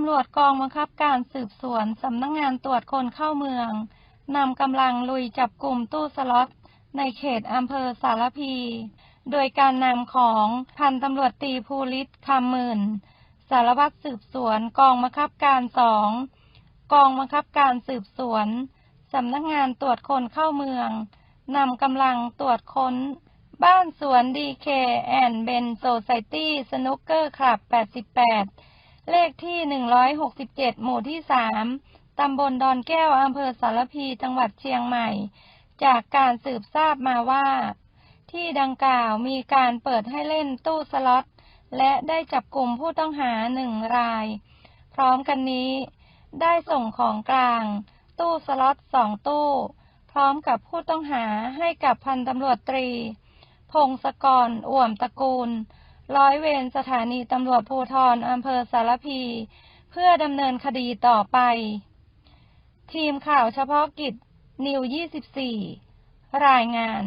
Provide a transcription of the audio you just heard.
ำรวจกองบังคับการสืบสวนสำนักงงานตรวจคนเข้าเมืองนำกำลังลุยจับกลุ่มตู้สล็อตในเขตอำเภอสารพี โดยการนำของพันตำรวจตีภูริศคำหมื่น สารวัตรสืบสวนกองบังคับการสองกองบังคับการสืบสวนสำนักงานตรวจคนเข้าเมืองนำกำลังตรวจค้น บ้านสวนดีเคแอนเบนโซไซตี้สนุกเกอร์คลับ 88 เลขที่ 167 หมู่ที่ 3 ตำบลดอนแก้ว อำเภอสารพี จังหวัดเชียงใหม่ จากการสืบทราบมาว่า ที่ดังกล่าวมีการเปิดให้เล่นตู้สล็อต และได้จับกลุ่มผู้ต้องหาหนึ่งราย พร้อมกันนี้ ได้ส่งของกลาง ตู้สล็อตสองตู้ พร้อมกับผู้ต้องหาให้กับพันตำรวจตรี พงศกร อ่วมตระกูล ร้อยเวรสถานีตำรวจภูธรอำเภอสารพี เพื่อดำเนินคดีต่อไป ทีมข่าวเฉพาะกิจนิว 24 รายงาน